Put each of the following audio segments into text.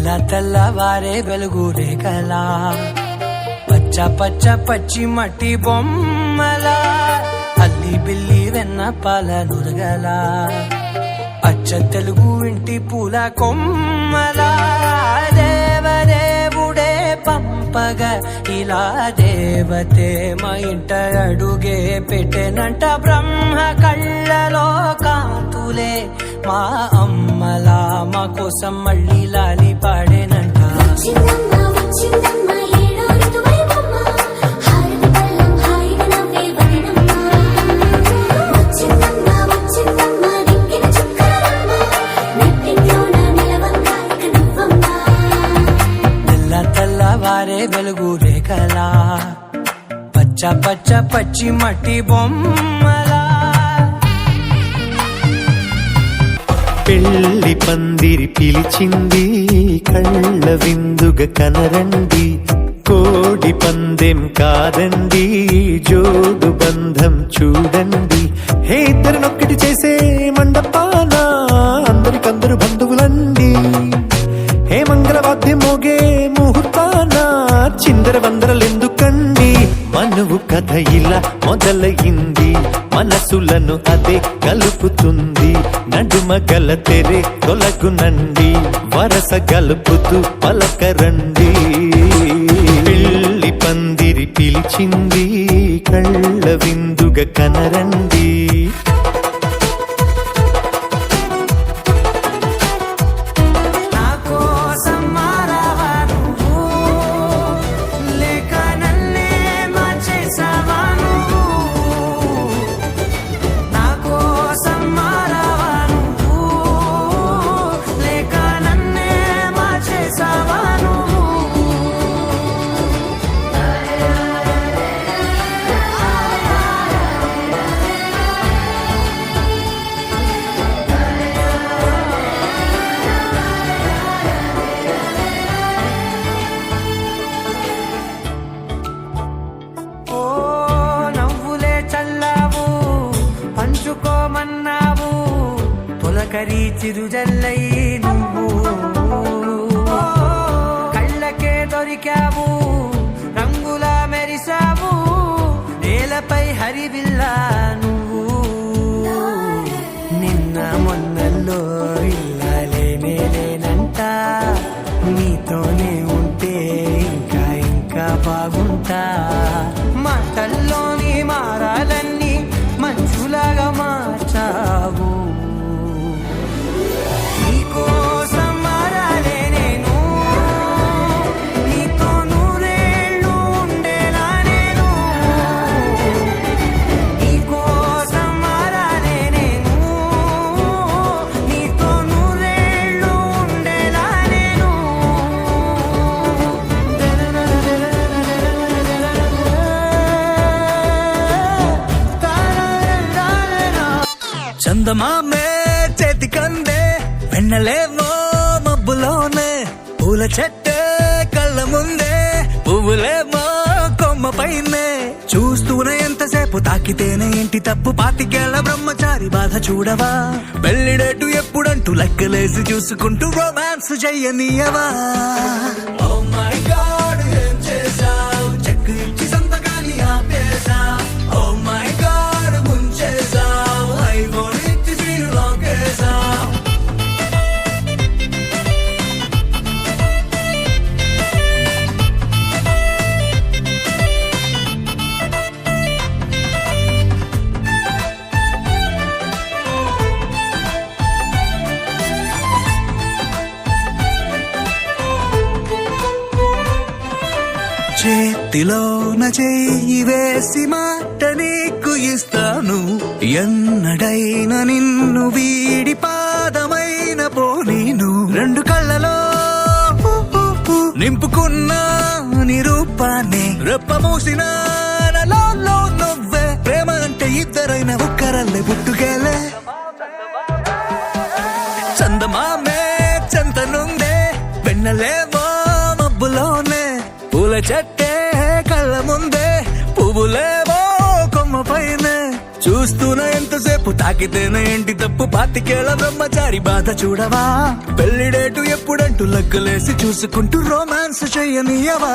తెల్ల తెల్లవారే వెలుగు రేఖల. పచ్చ పచ్చ పచ్చి మట్టి బొమ్మల. అల్లి బిల్లి వెన్న పాల నురగల. అచ్చ తెలుగు ఇంటి పూల కొమ్మలా. దేవదేవుడే పంపగ ఇలా దేవతే మా ఇంట అడుగే పెట్టెనంట బ్రహ్మ కళ్ళలో కాంతులే. మా అమ్మలా మా కోసం మళ్ళీ లాలి పాడేనంట. వెలుగు రేఖలా. పచ్చ పచ్చ పచ్చి మట్టి బొమ్మలా పెళ్ళి పందిరి పిలిచింది కళ్ళ విందుగ కనరండి. కోడి పందెం కాదండి జోడు బంధం చూడండి. హే ఇద్దరినొక్కటి చేసే మండపాన అందరికందరు బంధువులండి. హే మంగళవాద్యం మోగే ముహూర్తాన చిందర వందరలెందుకండి కథ ఇలా మొదలయింది మనసులను అదే కలుపుతుంది. నడుమ గల తెరే తొలగునండి వరస గలుపుతూ పలకరండి పెళ్ళి పందిరి పిలిచింది. కళ్ళ విందుగ కనరండి. తొలకరి చిరుజల్లై నువ్వు. కళ్ళకే దొరికావు రంగులా మెరిసావు నేలపై హరివిల్లా నువ్వు. నిన్న మొన్నల్లో ఇలా లేనే లేనంట నీతోనే ఉంటే ఇంకా ఇంకా బాగుంటా. మాటల్లో చందమామే చేతి కందే వెన్నలేమో మబ్బులోనే పూల చెట్టే కళ్ళ ముందే పువ్వులేమో కొమ్మ పైనే. చూస్తూనే ఎంతసేపు తాకితేనే ఏంటి తప్పు పాతికేళ్ళ బ్రహ్మచారి బాధ చూడవా? పెళ్ళిడేటు ఎప్పుడంటూ లెక్కలేసి చూసుకుంటూ రొమాన్స్ చెయ్యనీయవా oh చేతిలోన చెయ్యి వేసి మాట నీకు ఇస్తాను. ఎన్నడైనా నిన్ను వీడి పాదమైన పోనీను రెండు కళ్ళలో నింపుకున్న నిరూపాన్ని రెప్పమూసిన నువ్వే. ప్రేమ అంటే ఇద్దరైన ఒక్కరల్లే పుట్టుకెళ్ళే. చందమామే చెంతనుందే వెన్నలేవో మబ్బులోనే. పూల చెట్టే కళ్ళ ముందే పువ్వులేవో కొమ్మ పైన. చూస్తూనే ఎంతసేపు తాకితేనే ఏంటి తప్పు పాతికేళ్ళ బ్రహ్మచారి బాధ చూడవా? పెళ్ళి డేటు ఎప్పుడంటూ లెక్కలేసి చూసుకుంటూ రొమాన్స్ చెయ్యనీయవా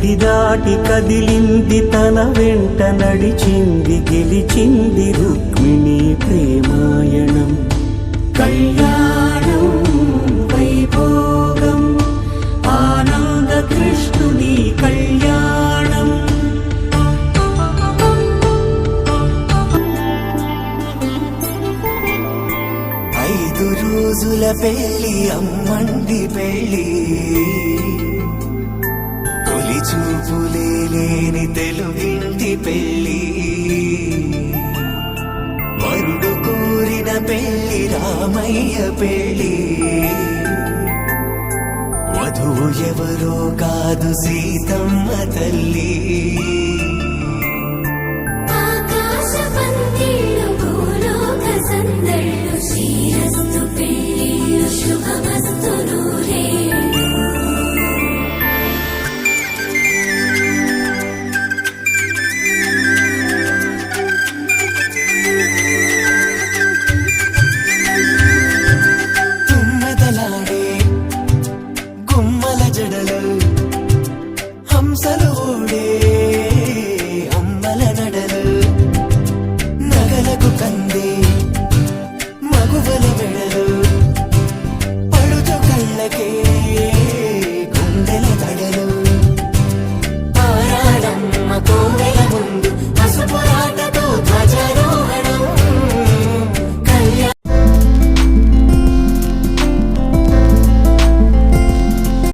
గుడి దాటి కదిలింది తన వెంట నడిచింది గెలిచింది రుక్మిణి ప్రేమాయణం. కళ్యాణం వైభోగం ఆనంద కృష్ణుని కళ్యాణం. ఐదు రోజుల పెళ్ళి అమ్మండి పెళ్ళి చూపులే లేని తెలుగింటి పెళ్ళి. మరుడు కోరిన పెళ్ళి రామయ్య పెళ్ళి. వధువు ఎవరో కాదు సీతమ్మ తల్లి. ఆకాశ సందళ్ళు శ్రీరస్తు పెళ్ళిళ్ళు